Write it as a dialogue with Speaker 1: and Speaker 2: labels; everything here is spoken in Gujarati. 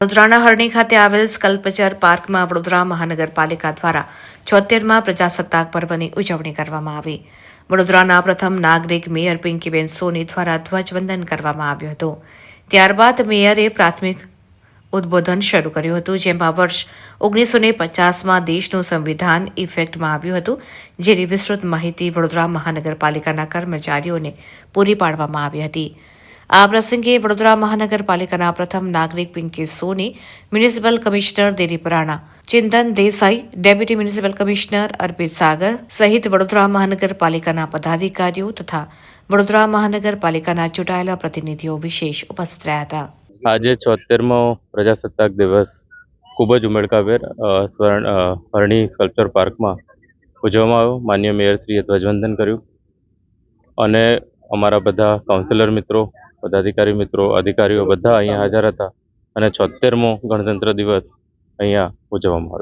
Speaker 1: વડોદરાના હરણી ખાતે આવેલ સ્કલ્પચર પાર્કમાં વડોદરા મહાનગરપાલિકા દ્વારા છોતેરમાં પ્રજાસત્તાક પર્વની ઉજવણી કરવામાં આવી. વડોદરાના પ્રથમ નાગરિક મેયર પિંકીબેન સોની દ્વારા ધ્વજવંદન કરવામાં આવ્યું હતું. ત્યારબાદ મેયરે પ્રાથમિક ઉદ્બોધન શરૂ કર્યું હતું, જેમાં વર્ષ ઓગણીસો ને પચાસમાં દેશનું સંવિધાન ઇફેક્ટમાં આવ્યું હતું, જેની વિસ્તૃત માહિતી વડોદરા મહાનગરપાલિકાના કર્મચારીઓને પૂરી પાડવામાં આવી હતી. આ પ્રસંગે વડોદરા મહાનગરપાલિકાના પ્રથમ નાગરિક Pinky Soni, municipal commissioner Dilip Rana Chintan Desai, deputy municipal commissioner Arpit Sagar સહિત વડોદરા મહાનગરપાલિકાના પદાધિકારીઓ તથા વડોદરા મહાનગરપાલિકાના ચૂંટાયેલા પ્રતિનિધિઓ વિશેષ ઉપસ્થિત રહ્યા હતા.
Speaker 2: આજે છોતેરમો પ્રજાસત્તાક દિવસ ખૂબ જ ઉમળકાભેર સ્વર્ણ હરણી સ્કલ્પચર પાર્કમાં ઉજવવામાં આવ્યો. માન્ય મેયરશ્રીએ ધ્વજવંદન કર્યું અને અમારા બધા કાઉન્સિલર મિત્રો, પદાધિકારી મિત્રો, અધિકારીઓ બધા અહીંયા હાજર હતા અને છોતેરમો ગણતંત્ર દિવસ અહીંયા ઉજવવામાં આવ્યો.